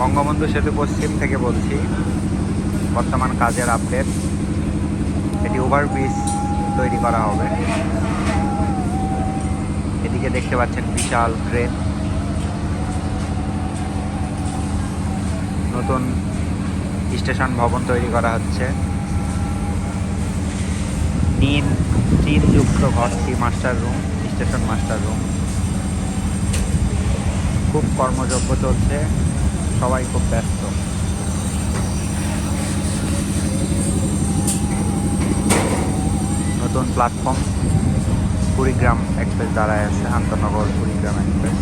বঙ্গবন্ধু সেতু পশ্চিম থেকে বলছি। বর্তমান কাজের আপডেট এটি ওভারব্রিজ তৈরি করা হবে। এদিকে দেখতে পাচ্ছেন বিশাল ট্রেন নতুন স্টেশন ভবন তৈরি করা হচ্ছে। তিন তিন যুক্ত ঘরটি master room station master room খুব কর্মযজ্ঞ চলছে। সবাই খুব ব্যস্ত। নতুন প্ল্যাটফর্ম কুড়িগ্রাম এক্সপ্রেস দাঁড়ায় আছে আন্তনগর কুড়িগ্রাম এক্সপ্রেস